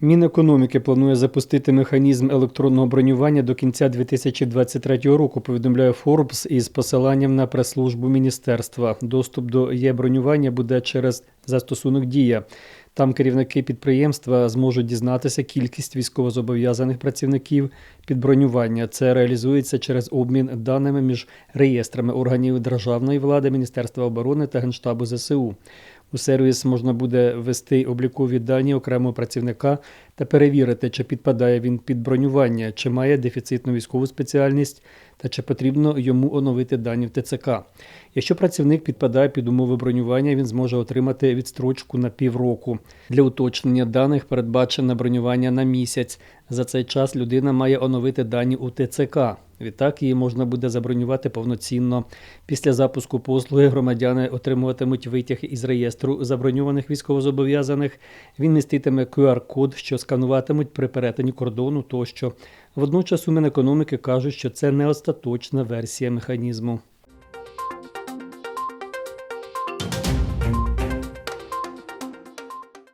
Мінекономіки планує запустити механізм електронного бронювання до кінця 2023 року. Повідомляє Forbes із посиланням на прес-службу міністерства. Доступ до є-бронювання буде через застосунок Дія. Там керівники підприємства зможуть дізнатися кількість військовозобов'язаних працівників під бронювання. Це реалізується через обмін даними між реєстрами органів державної влади, Міністерства оборони та Генштабу ЗСУ. У сервіс можна буде ввести облікові дані окремого працівника та перевірити, чи підпадає він під бронювання, чи має дефіцитну військову спеціальність та чи потрібно йому оновити дані в ТЦК. Якщо працівник підпадає під умови бронювання, він зможе отримати відстрочку на півроку. Для уточнення даних передбачено бронювання на місяць. За цей час людина має оновити дані у ТЦК. Відтак її можна буде забронювати повноцінно. Після запуску послуги громадяни отримуватимуть витяг із реєстру заброньованих військовозобов'язаних. Він міститиме QR-код, що скануватимуть при перетині кордону тощо. Водночас у Мінекономіки кажуть, що це не остаточна версія механізму.